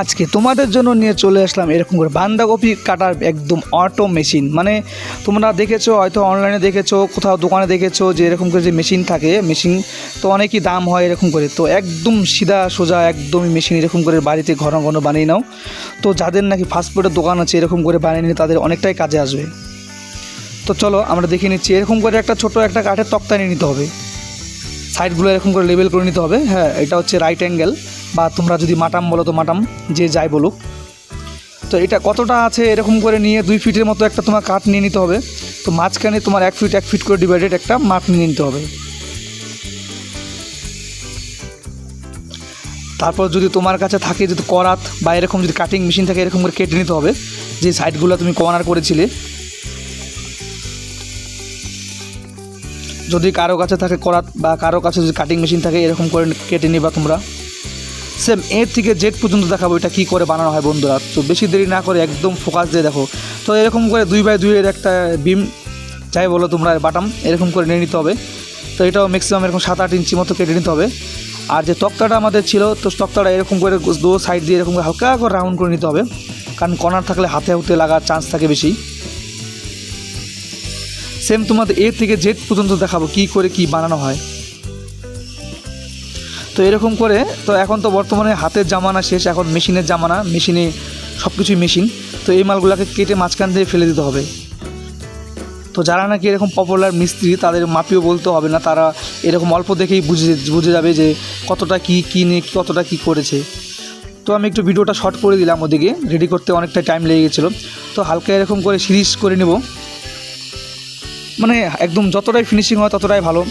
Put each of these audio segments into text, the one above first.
আজকে তোমাদের জন্য নিয়ে চলে আসলাম এরকম করে বাঁধাকপি কাটার একদম অটো মেশিন মানে তোমরা দেখেছ, হয়তো অনলাইনে দেখেছ, কোথাও দোকানে দেখেছ যে এরকম করে যে মেশিন থাকে মেশিন তো অনেকই দাম হয় এরকম করে। তো একদম সিধা সোজা একদমই মেশিন এরকম করে বাড়িতে ঘন ঘন বানিয়ে নাও। তো যাদের নাকি ফাস্টফুডের দোকান আছে এরকম করে বানিয়ে নিলে তাদের অনেকটাই কাজে আসবে। তো চলো আমরা দেখে নিচ্ছি, এরকম করে একটা ছোট একটা কাঠের তক্তা নিয়ে নিতে হবে। সাইডগুলো এরকম করে লেবেল করে নিতে হবে। হ্যাঁ এটা হচ্ছে রাইট অ্যাঙ্গেল বা তোমরা যদি মাটাম বলো তো মাটাম, যে যাই বলুক। তো এটা কতটা আছে এরকম করে নিয়ে দুই ফিটের মতো একটা তোমার কাঠ নিয়ে নিতে হবে। তো মাঝখানে তোমার এক ফিট এক ফিট করে ডিভাইডেড একটা মাপ নিয়ে নিতে হবে। তারপর যদি তোমার কাছে থাকে যদি করাত বা এরকম যদি কাটিং মেশিন থাকে, এরকম করে কেটে নিতে হবে। যে সাইডগুলো তুমি কর্নার করেছিলে। যদি কারও কাছে থাকে করাত বা কারও কাছে যদি কাটিং মেশিন থাকে, এরকম করে কেটে নিবা তোমরা। সেম এ থেকে জেড পর্যন্ত দেখাবো এটা কী করে বানানো হয় বন্ধুরা। তো বেশি দেরি না করে একদম ফোকাস দিয়ে দেখো। তো এরকম করে দুই বাই দুইয়ের একটা বিম যাই বলো তোমরা বাটাম এরকম করে নিয়ে নিতে হবে। তো এটাও ম্যাক্সিমাম এরকম সাত আট ইঞ্চি মতো কেটে নিতে হবে। আর যে তক্তাটা আমাদের ছিল, তো তক্তাটা এরকম করে দু সাইড দিয়ে এরকম করে হালকা করে রাউন্ড করে নিতে হবে। কারণ কর্নার থাকলে হাতে হাতে লাগার চান্স থাকে বেশি। সেম তোমাদের এ থেকে জেড পর্যন্ত দেখাবো কি করে কি বানানো হয়। তো এরকম করে, তো এখন তো বর্তমানে হাতের জামানা শেষ, এখন মেশিনের জামানা, মেশিনে সব কিছুই মেশিন, তো এই মালগুলোকে কেটে মাঝখান দিয়ে ফেলে দিতে হবে। তো যারা নাকি এরকম পপুলার মিস্ত্রি, তাদের মাপিও বলতে হবে না, তারা এরকম অল্প দেখেই বুঝে বুঝে যাবে যে কতটা কি, কী নিয়ে, কতটা কি করেছে। তো আমি একটু ভিডিওটা শর্ট করে দিলাম ওদিকে রেডি করতে অনেকটা টাইম লেগে গেছিল। তো হালকা এরকম করে সিরিজ করে নেব। মানে একদম যতটাই ফিনিশিং হয় ততটাই ভালো।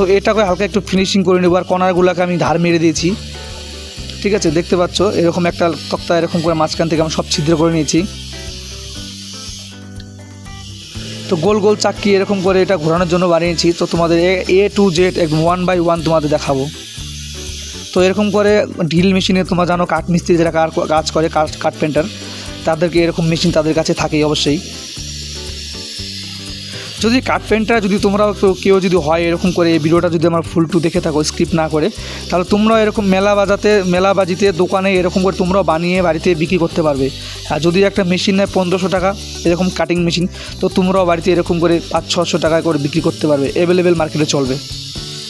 তো এটাকে হালকা একটু ফিনিশিং করে নেব, আর কর্নারগুলোকে আমি ধার মেরে দিয়েছি। ঠিক আছে, দেখতে পাচ্ছ, এরকম একটা তক্তা এরকম করে মাঝখান থেকে আমি সব ছিদ্র করে নিয়েছি। তো গোল গোল চাক্কি এরকম করে এটা ঘোরানোর জন্য বানিয়েছি। তো তোমাদের এ টু জেড একদম ওয়ান বাই ওয়ান তোমাদের দেখাবো। তো এরকম করে ড্রিল মেশিনে তোমরা জানো কাঠ মিস্ত্রি যারা কাজ করে, কাঠ কাঠ পেন্টার তাদেরকে এরকম মেশিন তাদের কাছে থাকেই অবশ্যই। যদি কার্পেন্টার যদি তোমরা কেউ যদি হয় এরকম করে এই ভিডিওটা যদি আমার ফুল টু দেখে থাকো, স্কিপ না করে, তাহলে তোমরাও এরকম মেলা বাজাতে, মেলা বাজিতে দোকানে এরকম করে তোমরাও বানিয়ে বাড়িতে বিক্রি করতে পারবে। আর যদি একটা মেশিন নেয় পনেরোশো টাকা, এরকম কাটিং মেশিন তো তোমরাও বাড়িতে এরকম করে পাঁচ, ছশো টাকা করে বিক্রি করতে পারবে। অ্যাভেলেবেল মার্কেটে চলবে।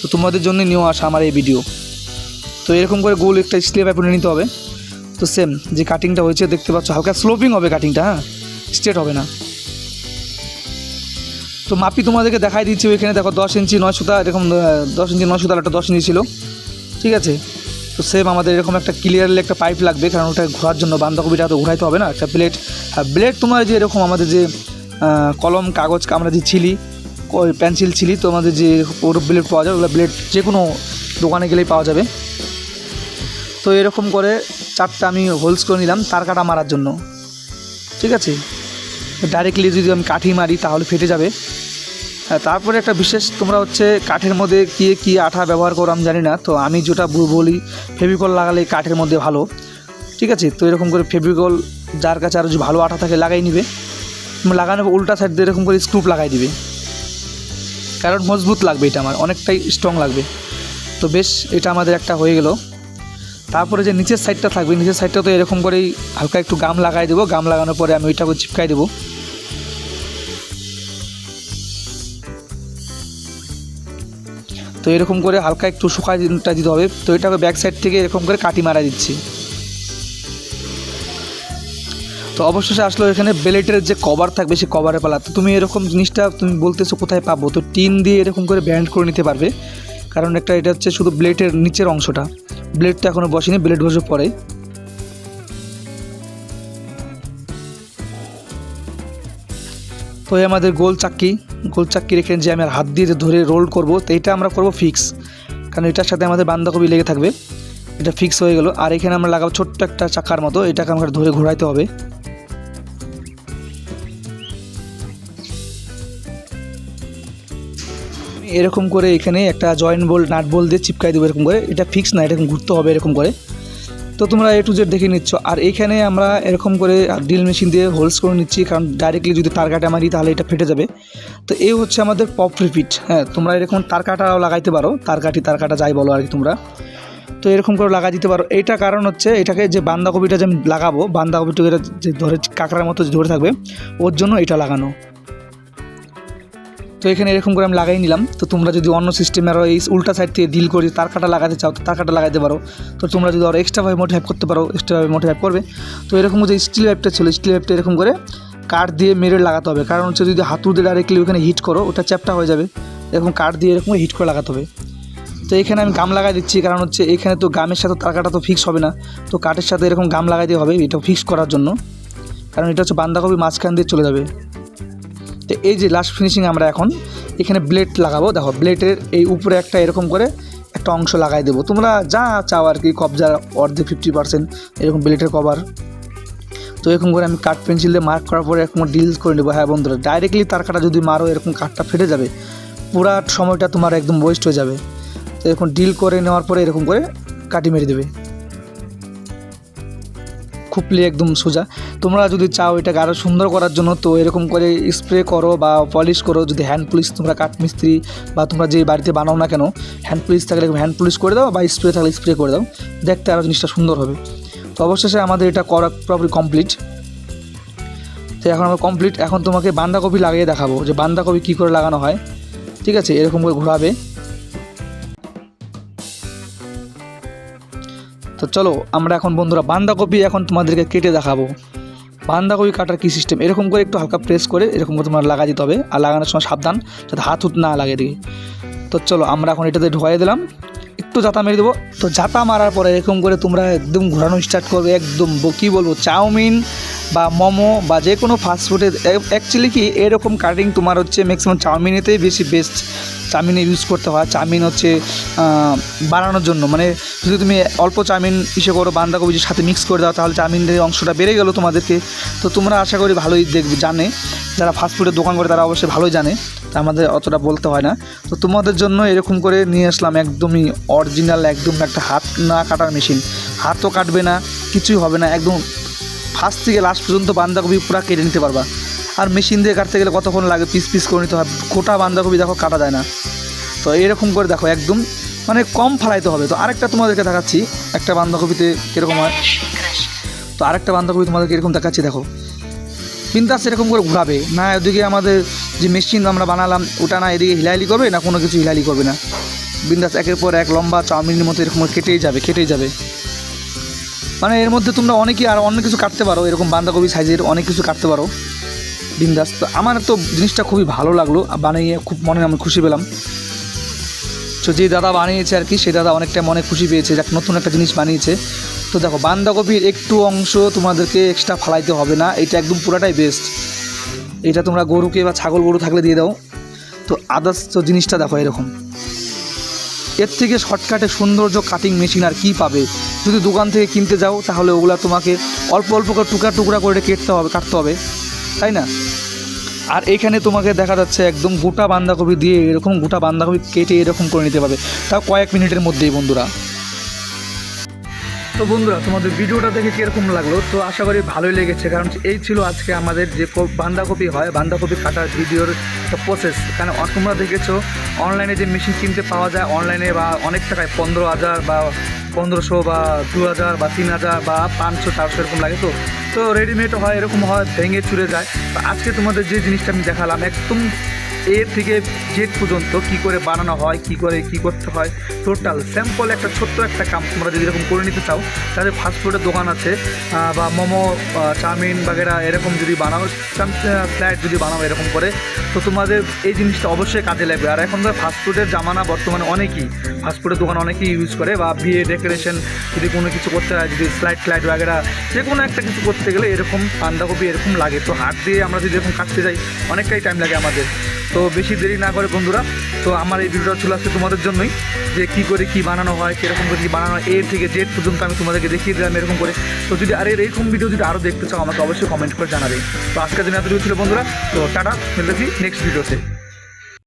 তো তোমাদের জন্য নিয়েও আসা আমার এই ভিডিও তো এরকম করে গোল একটা স্টেপ অ্যাপনে নিতে হবে। তো সেম যে কাটিংটা হয়েছে, দেখতে পাচ্ছ হালকা স্লোপিং হবে কাটিংটা হ্যাঁ? স্ট্রেট হবে না। তো মাপি তোমাদেরকে দেখাই দিচ্ছি, ওইখানে দেখো দশ ইঞ্চি নয় সুতা, এরকম দশ ইঞ্চি নয় সুতার একটা দশ ইঞ্চি ছিল। ঠিক আছে? তো সেম আমাদের এরকম একটা ক্লিয়ারলি একটা পাইপ লাগবে, কারণ ওটা ঘোরার জন্য বাঁধাকপিটা তো ঘোরাইতে হবে না, একটা প্লেট ব্লেড তোমার যে এরকম আমাদের যে কলম, কাগজ, আমরা যে ছিলি পেন্সিল ছিলি, তো আমাদের যে ওর ব্লেড পাওয়া যায়, ওগুলো ব্লেড যে কোনো দোকানে গেলেই পাওয়া যাবে। তো এরকম করে চারটা আমি হোলস করে নিলাম, তার কাটা মারার জন্য। ঠিক আছে? ডাইরেক্টলি যদি আমি কাঠি মারি, তাহলে ফেটে যাবে। তারপরে একটা বিশেষ তোমরা হচ্ছে কাঠের মধ্যে কী কী আঠা ব্যবহার করো আমি জানি না। তো আমি যেটা বলি, ফেভিকল লাগালে কাঠের মধ্যে ভালো। ঠিক আছে? তো এরকম করে ফেভিকল, যার কাছে আরও ভালো আঠা থাকে লাগাই নিবে। লাগানো উল্টা সাইড দিয়ে এরকম করে স্ক্রুপ লাগাই দিবে। কারণ মজবুত লাগবে এটা আমার, অনেকটাই স্ট্রং লাগবে। তো বেশ, এটা আমাদের একটা হয়ে গেল। তারপরে যে নিচের সাইডটা থাকবে, নিচের সাইডটা তো এরকম করেই হালকা একটু গাম লাগাই দেবো। গাম লাগানোর পরে আমি ওইটাকে চিপকাই দেবো। তো এরকম করে হালকা একটু শুকাইটা দিতে হবে। তো এটা ব্যাক সাইড থেকে এরকম করে কাটি মারা দিচ্ছি। তো অবশেষে আসলো এখানে বেলেটের যে কভার থাকবে সেই কভারের পালা। তো তুমি এরকম জিনিসটা তুমি বলতেছো কোথায় পাবো? তো টিন দিয়ে এরকম করে ব্যান্ড করে নিতে পারবে। কারণ একটা এটা হচ্ছে শুধু ব্লেডের নিচের অংশটা। ব্লেড তো এখনও বসেনি, ব্লেড বসে পরে তো এই আমাদের গোল চাক্কি গোল চাক্কি রেখে যে আমি হাত দিয়ে ধরে রোল করব, তো এটা আমরা করব ফিক্স কারণ এটার সাথে আমাদের বাঁধাকপি লেগে থাকবে। এটা ফিক্স হয়ে গেল। আর এখানে আমরা লাগাবো ছোট্ট একটা চাকার মতো। এটাকে আমাকে ধরে ঘোরাইতে হবে। এরকম করে এখানে একটা জয়েন্ট বোল্ট নাট বোল্ট দিয়ে চিপকাই দেবো এরকম করে। এটা ফিক্স না এরকম ঘুরতে হবে এরকম করে। তো তোমরা এ টু জেড দেখে নিচ্ছ। আর এইখানে আমরা এরকম করে ড্রিল মেশিন দিয়ে হোলস করে নিচ্ছি, কারণ ডাইরেক্টলি যদি তার কাটা মারি তাহলে এটা ফেটে যাবে। তো এই হচ্ছে আমাদের পপ রিপিট হ্যাঁ তোমরা এরকম তার কাটাও লাগাইতে পারো, তার কাটি তার কাটা যাই বলো আর কি তোমরা। তো এরকম করে লাগা দিতে পারো। এইটা কারণ হচ্ছে এটাকে যে বাঁধাকপিটা যে আমি লাগাবো, বাঁধাকপিটা যে ধরে কাঁকড়ার মতো ধরে থাকবে, ওর জন্য এটা লাগানো। তো এখানে এরকম করে আমি লাগাই নিলাম। তো তোমরা যদি অন্য সিস্টেমে আরও এই উল্টা সাইড থেকে ডিল করে তার কাটা লাগাতে চাও, তো তার কাটা লাগাতে পারো। তো তোমরা যদি আরও এক্সট্রাভাবে মোটিভাইভ করতে পারো এক্সট্রাভাবে মোটিভাইভ করবে। তো এরকম যে স্টিল পাইপটা ছিল স্টিল পাইপটা এরকম করে কাঠ দিয়ে মেরে লাগাতে হবে। কারণ হচ্ছে যদি হাতু দিয়ে ডাইরেক্টলি ওখানে হিট করো, ওটা চ্যাপটা হয়ে যাবে। এরকম কাঠ দিয়ে এরকম হিট করে লাগাতে হবে। তো এখানে আমি গাম লাগাই দিচ্ছি, কারণ হচ্ছে এখানে তো গামের সাথে তার কাটা তো ফিক্স হবে না। তো কাঠের সাথে এরকম গাম লাগাই দিয়ে হবে, এটা ফিক্স করার জন্য। কারণ এটা হচ্ছে বাঁধাকপি মাঝখান দিয়ে চলে যাবে। তো এই যে লাস্ট ফিনিশিং আমরা এখন, এখানে ব্লেড লাগাবো। দেখো ব্লেডের এই উপরে একটা এরকম করে একটা অংশ লাগাই দেবো। তোমরা যা চাও আর কি কবজার অর্ধেক ফিফটি পার্সেন্ট এরকম ব্লেডের কভার তো এরকম করে আমি কাঠ পেন্সিল দিয়ে মার্ক করার পরে এরকম ডিল করে নেব। হ্যাঁ বন্ধুরা ডাইরেক্টলি তার কাটা যদি মারো, এরকম কাঠটা ফেটে যাবে। পুরা সময়টা তোমার একদম ওয়েস্ট হয়ে যাবে। তো এরকম ডিল করে নেওয়ার পরে এরকম করে কাটি মেরে দেবে। খুপলি একদম সোজা। তোমরা যদি চাও এটাকে আরও সুন্দর করার জন্য, তো এরকম করে স্প্রে করো বা পলিশ করো, যদি হ্যান্ড পুলিশ তোমরা কাঠ মিস্ত্রি বা তোমরা যে বাড়িতে বানাও না কেন হ্যান্ড পুলিশ থাকলে হ্যান্ড পুলিশ করে দাও বা স্প্রে থাকলে স্প্রে করে দাও। দেখতে আরও জিনিসটা সুন্দর হবে। তো অবশেষে আমাদের এটা করা পুরোপুরি কমপ্লিট তো এখন আমরা কমপ্লিট এখন তোমাকে বাঁধাকপি লাগিয়ে দেখাবো যে বাঁধাকপি কী করে লাগানো হয়। ঠিক আছে, এরকম করে ঘোরাবে। তো চলো, আমরা এখন বন্ধুরা বাঁধাকপি এখন তোমাদেরকে কেটে দেখাবো। বাঁধাকপি কাটার কী সিস্টেম এরকম করে একটু হালকা প্রেস করে এরকম করে তোমার লাগা দিতে হবে আর লাগানোর সময় সাবধান যাতে হাত হুত না লাগে দিকে তো চলো, আমরা এখন এটাতে ঢুকাই দিলাম। একটু জাতা মেরে দেবো। তো জাতা মারার পরে এরকম করে তোমরা একদম ঘোরানো স্টার্ট করবে, একদম কী বলব, চাউমিন বা মোমো বা যে কোনো ফাস্টফুডে অ্যাকচুয়ালি কি এরকম কাটিং তোমার হচ্ছে ম্যাক্সিমাম চাউমিনেতেই বেশি বেস্ট চাউমিনে ইউজ করতে হয়। চাউমিন হচ্ছে বানানোর জন্য। মানে যদি তুমি অল্প চাউমিন ইসে করো, বাঁধাকপির সাথে মিক্স করে দাও, তাহলে চাউমিনের অংশটা বেড়ে গেলো তোমাদেরকে। তো তোমরা আশা করি ভালোই দেখবে, জানে। যারা ফাস্টফুডের দোকান করে, তারা অবশ্যই ভালোই জানে। তা আমাদের অতটা বলতে হয় না। তো তোমাদের জন্য এরকম করে নিয়ে আসলাম একদমই অরিজিনাল একদম একটা হাত না কাটার মেশিন হাতও কাটবে না, কিছুই হবে না। একদম ফার্স্ট থেকে লাস্ট পর্যন্ত বাঁধাকপি পুরো কেটে নিতে পারবা। আর মেশিন দিয়ে কাটতে গেলে কতক্ষণ লাগে? পিস পিস করে নিতে হয়। গোটা বাঁধাকপি দেখো, কাটা যায় না। তো এরকম করে দেখো একদম মানে কম ফালাইতে হবে। তো আরেকটা তোমাদেরকে দেখাচ্ছি। একটা বাঁধাকপিতে কীরকম হয়? তো আরেকটা বাঁধাকপি তোমাদেরকে এরকম দেখাচ্ছি, দেখো। বিন্দাস এরকম করে ঘোরাবে। না ওদিকে আমাদের যে মেশিন আমরা বানালাম, ওটা না এদিকে হিলাইলি করবে, না কোনো কিছু হিলাইলি করবে না। বিন্দাস একের পর এক লম্বা চাউমিনের মতো এরকম কেটেই যাবে কেটেই যাবে। মানে এর মধ্যে তোমরা অনেকেই আর অনেক কিছু কাটতে পারো। এরকম বাঁধাকপি সাইজের অনেক কিছু কাটতে পারো। বিন্দাস। তো আমার তো জিনিসটা খুবই ভালো লাগল বানিয়ে খুব মনে আমি খুশি পেলাম। তো যে দাদা বানিয়েছে আর কি সেই দাদা অনেকটা মনে খুশি পেয়েছে, যাক নতুন একটা জিনিস বানিয়েছে। তো দেখো, বাঁধাকপির একটু অংশ তোমাদেরকে এক্সট্রা ফালাইতে হবে না, এটা একদম পুরাটাই বেস্ট এটা তোমরা গরুকে বা ছাগল গরু থাকলে দিয়ে দাও। তো আদার্স তো জিনিসটা দেখো এরকম। এর থেকে শর্টকাটে সৌন্দর্য কাটিং মেশিন আর কী পাবে? যদি দোকান থেকে কিনতে যাও, তাহলে ওগুলা তোমাকে অল্প অল্প করে টুকরা টুকরা করে কেটতে হবে, কাটতে হবে। তাই না? আর এখানে তোমাকে দেখা যাচ্ছে একদম গোটা বাঁধাকপি দিয়ে এরকম গোটা বাঁধাকপি কেটে এরকম করে নিতে পারবে। তাও কয়েক মিনিটের মধ্যেই বন্ধুরা। তো বন্ধুরা, তোমাদের ভিডিওটা দেখে কীরকম লাগল? তো আশা করি ভালোই লেগেছে, কারণ এই ছিল আজকে আমাদের যে বাঁধাকপি হয়, বাঁধাকপি কাটার ভিডিওর একটা প্রসেস কারণ তোমরা দেখেছ অনলাইনে যে মেশিন কিনতে পাওয়া যায় অনলাইনে বা অনেক টাকায় পনেরো হাজার বা পনেরোশো বা দু হাজার বা তিন হাজার বা পাঁচশো, চারশো এরকম লাগে তো। তো রেডিমেড হয়, এরকম হয়, ভেঙে চুরে যায়। আজকে তোমাদের যে জিনিসটা আমি দেখালাম, একদম এ থেকে জেড পর্যন্ত কি করে বানানো হয়, কি করে, কি করতে হয়। টোটাল স্যাম্পল একটা ছোট্ট একটা কাম, তোমরা যদি এরকম করে নিতে চাও, তাহলে ফাস্টফুডের দোকান আছে বা মোমো চাউমিন বাগেরা এরকম যদি বানাও ফ্ল্যাট যদি বানাও এরকম করে, তো তোমাদের এই জিনিসটা অবশ্যই কাজে লাগবে। আর এখন তো ফাস্টফুডের জামানা বর্তমানে অনেকই ফাস্টফুডের দোকান অনেকেই ইউজ করে, বা বিয়ে ডেকোরেশন যদি কোনো কিছু করতে হয়, যদি স্লাইড ফ্লাইট বাগেরা যে কোনো একটা কিছু করতে গেলে এরকম বাঁধাকপি এরকম লাগে। তো হাত দিয়ে আমরা যদি এরকম কাটতে যাই, অনেকটাই টাইম লাগে আমাদের। তো বেশি দেরি না করে বন্ধুরা, তো আমার এই ভিডিওটা চলে আসছে তোমাদের জন্যই, যে কী করে কী বানানো হয়, কীরকম করে কী বানানো এর থেকে জেড পর্যন্ত আমি তোমাদেরকে দেখিয়ে দিলাম এরকম করে। তো যদি আর এরকম ভিডিও যদি আরও দেখতে চাও, আমাকে অবশ্যই কমেন্ট করে জানাবে। তো আজকের দিন এতটুকু ছিল বন্ধুরা, তো টাটা মিলতেছি নেক্সট ভিডিওতে